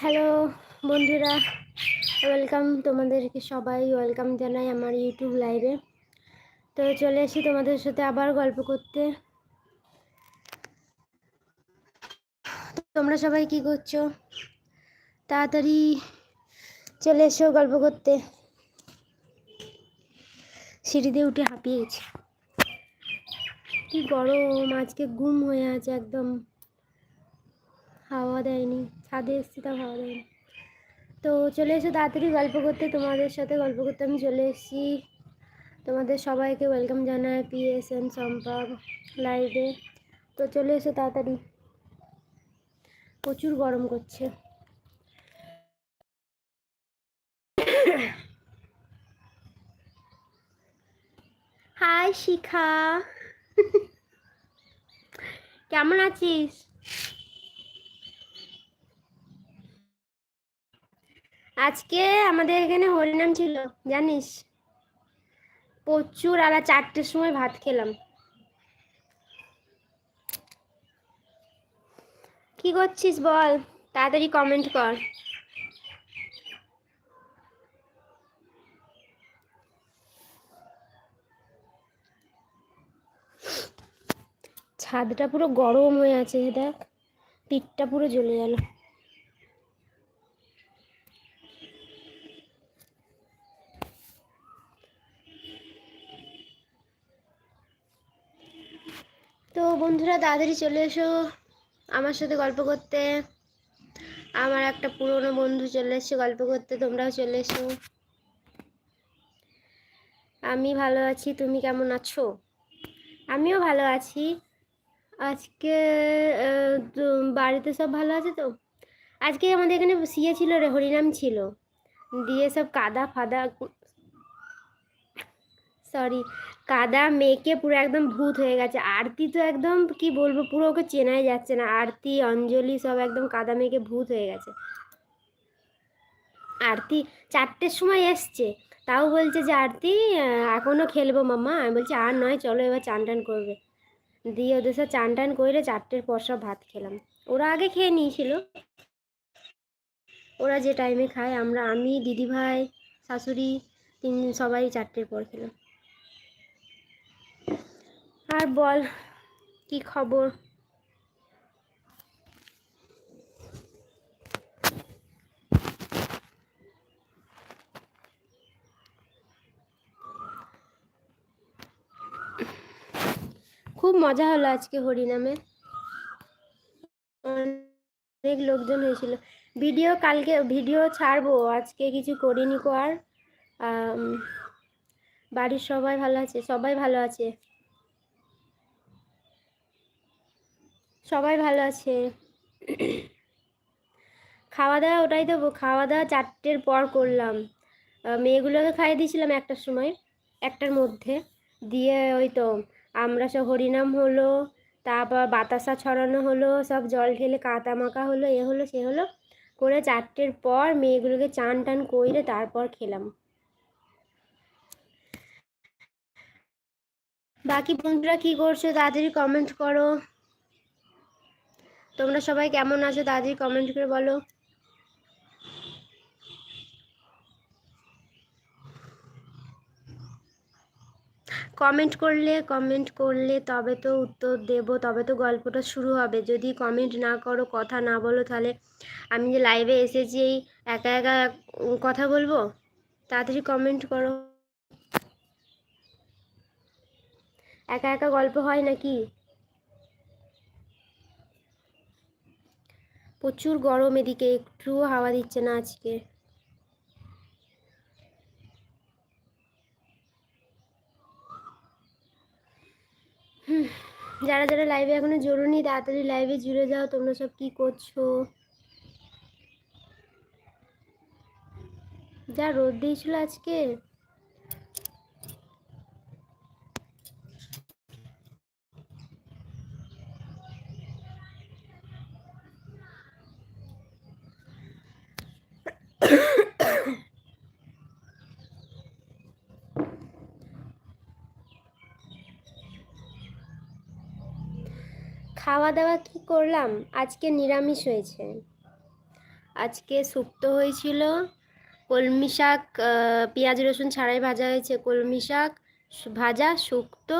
Hello বন্ধুরা, welcome তোমাদেরকে সবাই, ওয়েলকাম জানাই আমার ইউটিউব লাইভে। তো চলে এসেছি তোমাদের সাথে আবার গল্প করতে। তোমরা সবাই কি করছ? তাড়াতাড়ি চলে এসো গল্প করতে। সিঁড়িতে উঠে হাঁপিয়ে কি গরম, আজকে গুম হয়ে আছে একদম। হাওয়া দেয়নি, ছাদে এসেছি তাও হাওয়া দেয়নি। তো চলে এসে তাড়াতাড়ি গল্প করতে, তোমাদের সাথে গল্প করতে আমি চলে এসেছি। তোমাদের সবাইকে ওয়েলকাম জানাই পিএসএন সম্পর্ক লাইভে তো চলে এসো তাড়াতাড়ি। প্রচুর গরম করছে। হাই শিখা। কেমন আছিস? আজকে আমাদের এখানে হরিনাম ছিল, জানিস? প্রচুর আর চারটের সময় ভাত খেলাম। কি করছিস বল? তাড়াতাড়ি কমেন্ট কর। ছাদটা পুরো গরম হয়ে আছে, দেখ। পিঠটা পুরো জ্বলে গেল। তো বন্ধুরা, তাড়াতাড়ি চলে এসো আমার সাথে গল্প করতে। আমার একটা পুরনো বন্ধু চলে এসছে গল্প করতে, তোমরাও চলে এসো। আমি ভালো আছি, তুমি কেমন আছো? আমিও ভালো আছি। আজকে বাড়িতে সব ভালো আছে তো? আজকে আমাদের এখানে সিয়ে ছিল রে, হরিনাম ছিল। দিয়ে সব কাদা ফাদা সরি কাদা মেয়েকে পুরো একদম ভূত হয়ে গেছে। আরতি তো একদম, কি বলব, পুরো ওকে চেনাই যাচ্ছে না। আরতি, অঞ্জলি সব একদম কাদা মেয়েকে ভূত হয়ে গেছে। আরতি চারটের সময় এসছে। তাও বলছে যে, আরতি এখনও খেলব মামা আমি বলছি, আর নয়, চলো এবার চান টান করবে। দিয়ে ওদের সাথে চান টান করে চারটের পর সব ভাত খেলাম। ওরা আগে খেয়ে নিয়েছিল। ওরা যে টাইমে খায়, আমরা, আমি, দিদিভাই, শাশুড়ি তিন সবাই চারটের পর খেলাম। আর বল, কি খবর? খুব মজা হলো আজকে হরিনামে অনেক লোকজন হয়েছিল। ভিডিও কালকে, ভিডিও ছাড়বো, আজকে কিছু করিনি কো আর। বাড়ির সবাই ভালো আছে, সবাই ভালো আছে। সবাই ভালো আছে। খাওয়া দাওয়া ওটাই তো খাওয়া দাওয়া চারটের পর করলাম। মেয়েগুলোকে খাইয়ে দিয়েছিলাম একটার সময়, একটার মধ্যে। দিয়ে ওই তো আমরা সব হরিনাম হলো, তারপর বাতাসা ছড়ানো হলো, সব জল ঢেলে কাতা মাখা হলো, এ হলো, সে হলো। করে চারটের পর মেয়েগুলোকে চান টান করে তারপর খেলাম। বাকি বন্ধুরা কি করছ তাড়াতাড়ি কমেন্ট করো। তোমরা সবাই কেমন আছো তাড়াতাড়ি কমেন্ট করে বলো। কমেন্ট করলে কমেন্ট করলে তবে তো উত্তর দেব, তবে তো গল্পটা শুরু হবে। যদি কমেন্ট না করো, কথা না বলো, তাহলে আমি যে লাইভে এসেছি, এই একা একা কথা বলব? তাড়াতাড়ি কমেন্ট করো। একা একা গল্প হয় নাকি? প্রচুর গরম এদিকে, একটুও হাওয়া দিচ্ছে না আজকে। যারা যারা লাইভে এখনও জরুরি তাড়াতাড়ি লাইভে জুড়ে যাও, তোমরা সব কি করছ? যা রোদ দিয়েছিল আজকে। খাওয়া দাওয়া কি করলাম? আজকে নিরামিষ হয়েছে। আজকে শুক্তো হয়েছিল, কলমি শাক পেঁয়াজ, রসুন ছাড়াই ভাজা হয়েছে। কলমি শাক, ভাজা শুক্তো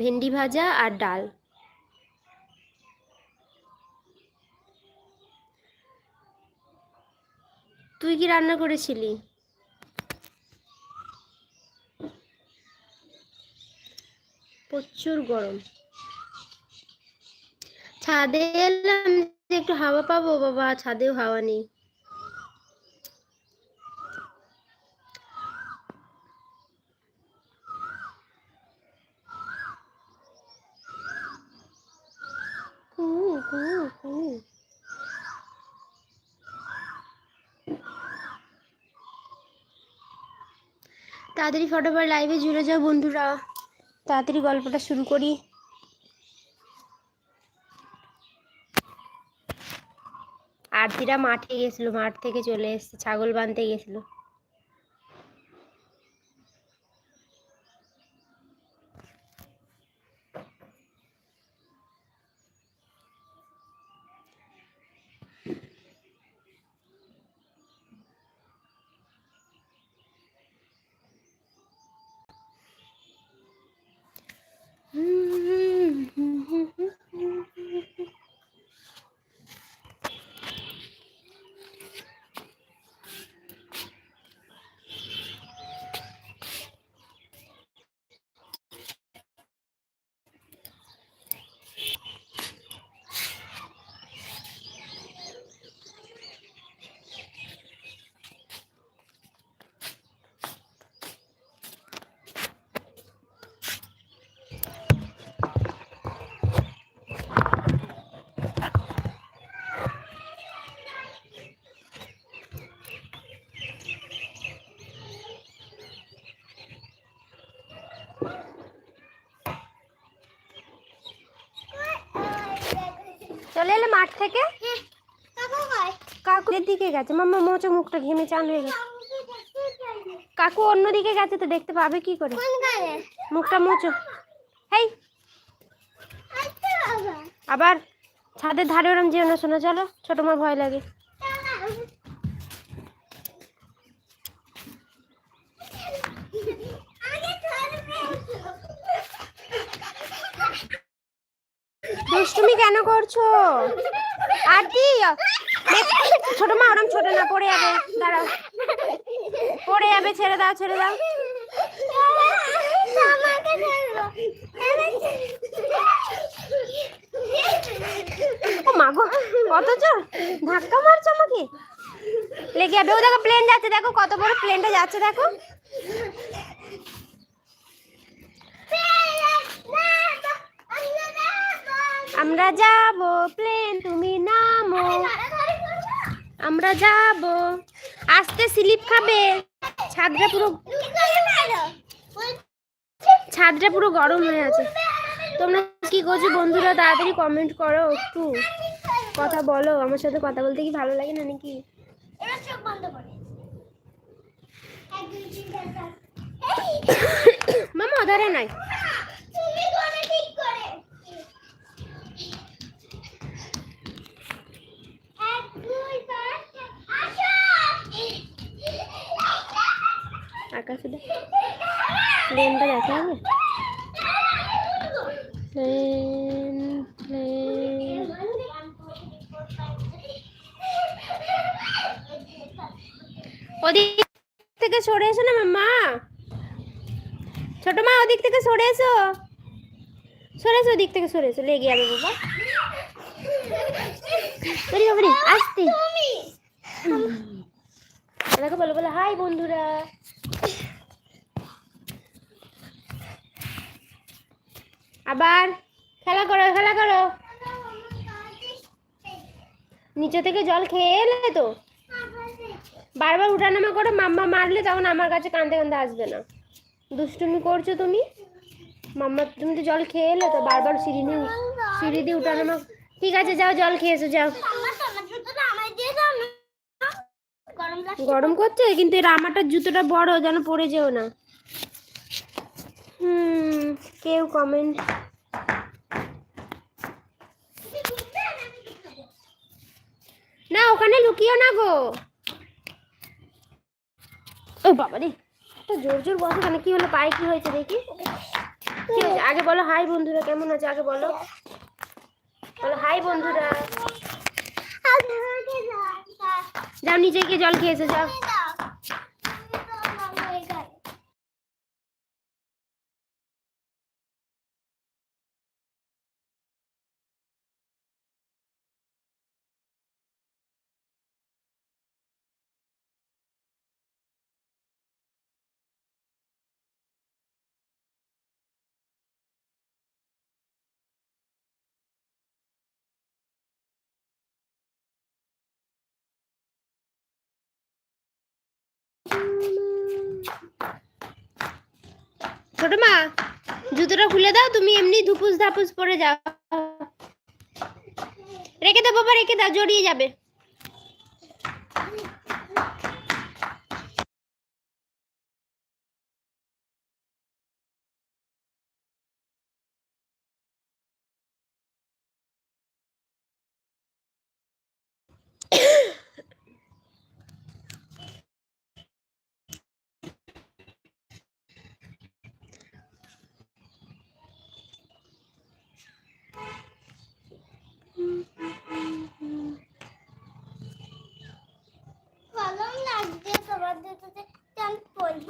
ভেন্ডি ভাজা আর ডাল। তুই কি রান্না করেছিলি? প্রচুর গরম। ছাদে এলাম একটু হাওয়া পাবো বাবা, ছাদেও হাওয়া নেই কু কু কু তাড়াতাড়ি ফটোফট লাইভে জুড়ে যাও বন্ধুরা। তাড়াতাড়ি গল্পটা শুরু করি। আরতিরা মাঠে গেছিল, মাঠ থেকে চলে এসছে, ছাগল বাঁধতে গেছিল চলে এলে মাঠ থেকে? কাকু এর দিকে গেছে। মাম্মা মোচো মুখটা ঘেমে চান হয়ে গেছে। কাকু অন্য দিকে গেছে তো দেখতে পাবে কি করে? মুখটা মোচো হেই! আবার ছাদের ধারে ওরম যেও না শোনা চলো। ছোট মার ভয় লাগে। দুষ্টুমি কেন করছ? আরতি দেখ- ছোট মা, ওরম ছোট না, পড়ে যাবে। দাঁড়াও। পড়ে যাবে, ছেড়ে দাও ছেড়ে দাও। ও মা গো, কত জোর? ধাক্কা মারছো আমাকে? যাবে। ও দেখো প্লেন যাচ্ছে, দেখো, কত বড় প্লেনটা যাচ্ছে, দেখো। আমরা যাব, প্লেন তুমি নামো। আমরা যাব। আস্তে স্লিপ খাবে। ছাদটা পুরো ছাদটা পুরো গরম হয়ে আছে। তোমরা কি করছ বন্ধুরা? তাড়াতাড়ি কমেন্ট করো একটু। কথা বলো। আমার সাথে কথা বলতে কি ভালো লাগে না নাকি? মামা ওধারে নাই। আকাশে প্লেনটা দেখা হবে প্লেন প্লেন। ওদিক থেকে সরে এসো না মাম্মা। ছোট মা, ওদিক থেকে সরে এসো। সরে এসো, ওদিক থেকে সরে এসো। লেগে যাবে বাবা। বাবারে আসতে। দেখো বলো বলো হাই বন্ধুরা। আবার খেলা করো খেলা করো। নিচে থেকে জল খেয়ে এলে তো? বারবার উঠানামা করে মাম্মা মারলে তখন আমার কাছে কাঁদতে কাঁদতে আসবে না। দুষ্টুমি করছ তুমি? মাম্মা তুমি তো জল খেয়ে এলে তো? বারবার সিঁড়ি নিয়ে সিঁড়ি দিয়ে উঠানামা ঠিক আছে, যাও, জল খেয়ে এসো, যাও। গরম করছে? কিন্তু রামাটার জুতোটা বড়, যেন পরে যেও না। কেউ কমেন্ট না, ওখানে লুকিও না গো। ও বাবা রে জোর জোর বসে কি হলো? পায়ে কি হয়েছে দেখি। আগে বলো হাই বন্ধুরা, কেমন আছে? আগে বলো। বলো হাই বন্ধুরা। যাও নিজেকে জল খেয়েছো যাও। ছোট মা, জুতোটা খুলে দাও, তুমি এমনি ধুপুস ধাপুস পরে যাও। রেখে দাও, বাবা, রেখে দাও, জড়িয়ে যাবে। লাগছে তোমার দুটোতে আমি পড়ব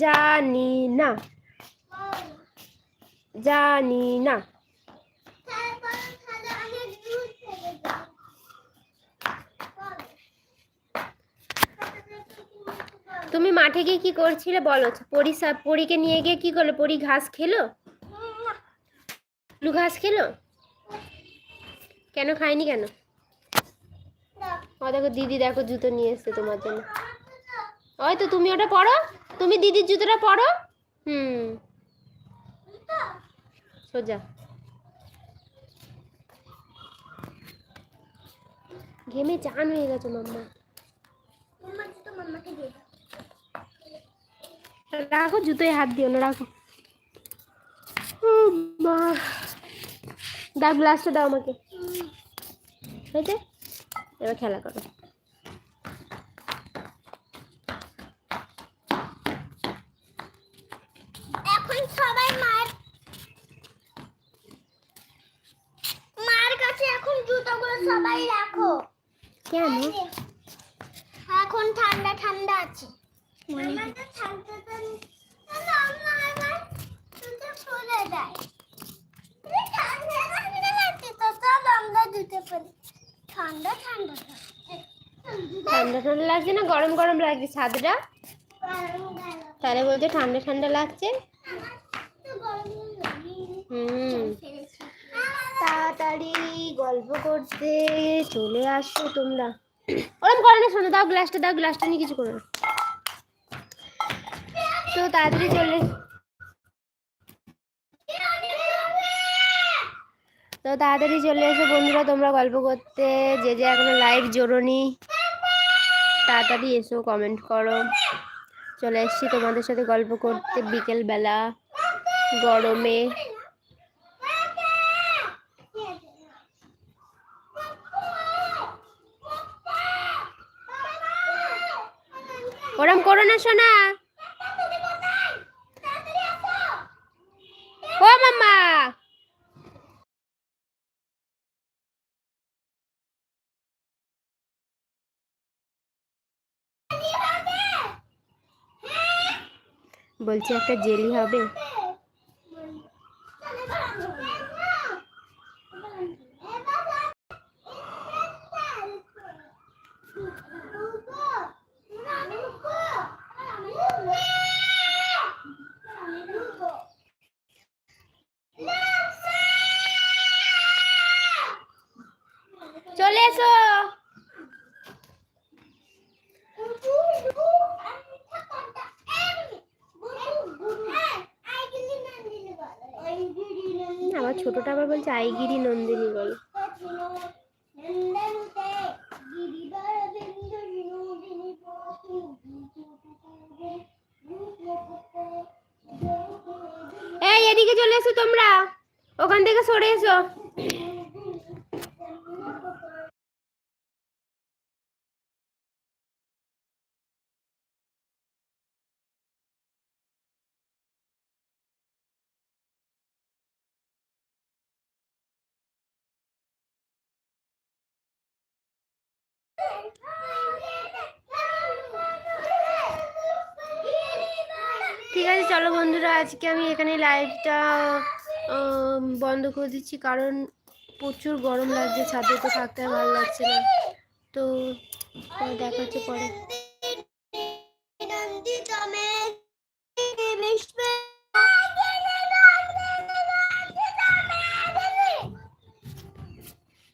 জানি না। জানি না তারপর তাহলে আমি দুধ থেকে যাও তুমি মাঠে গিয়ে কি করছিলে বলো? পরি পরীকে নিয়ে গিয়ে কি করল? পরি ঘাস খেলো? লু ঘাস খেলো? কেন খায়নি কেন? ও দেখো, দিদি দেখো জুতো নিয়ে এসছে তোমার জন্য। ওই তো তুমি ওটা পড়ো তুমি দিদির জুতোটা পড়ো হুম। সোজা। ঘেমে চান হয়ে গেছো মাম্মা। মাম্মা, জুতো মাম্মাকে দিয়ে রাখো জুতোয় হাত দিও না রাখো। মা। দাও গ্লাসটা দাও আমাকে। হয়েছে? এবার খেলা করো। এখন সবাই মার মার কাছে এখন জুতোগুলো সবাই রাখো। কেন? এখন ঠান্ডা ঠান্ডা আছে। ঠান্ডা ঠান্ডা ঠান্ডা ঠান্ডা লাগছে না? গরম গরম লাগছে ছাদটা? তাহলে বলছে ঠান্ডা ঠান্ডা লাগছে। হুম। তাড়াতাড়ি গল্প করতে চলে আসো তোমরা। ওরম করো না শোনো দাও গ্লাসটা দাও গ্লাসটা নিয়ে কিছু করো না। তো তাড়াতাড়ি চলে। তো তাড়াতাড়ি চলে এসো বন্ধুরা, তোমরা গল্প করতে। যে যে এখনও লাইভ জোরনি, তাড়াতাড়ি এসো কমেন্ট করো। চলে এসছি তোমাদের সাথে গল্প করতে বিকেল বেলা গরমে। ওরম করো না শোনা ও মাম্মা বলছি একটা জেলি হবে চলে এসো আমার আবার ছোটটা আবার বলছে, আইগিরি নন্দিনী বলো। এই, এদিকে চলে এসো তোমরা। ওখান থেকে সরে এসো ঠিক আছে চলো বন্ধুরা, আজকে আমি এখানে লাইভটা বন্ধ করে দিচ্ছি কারণ প্রচুর গরম লাগছে, ছাদে তো থাকতে ভালো লাগছে না। তো দেখা হচ্ছে পরে।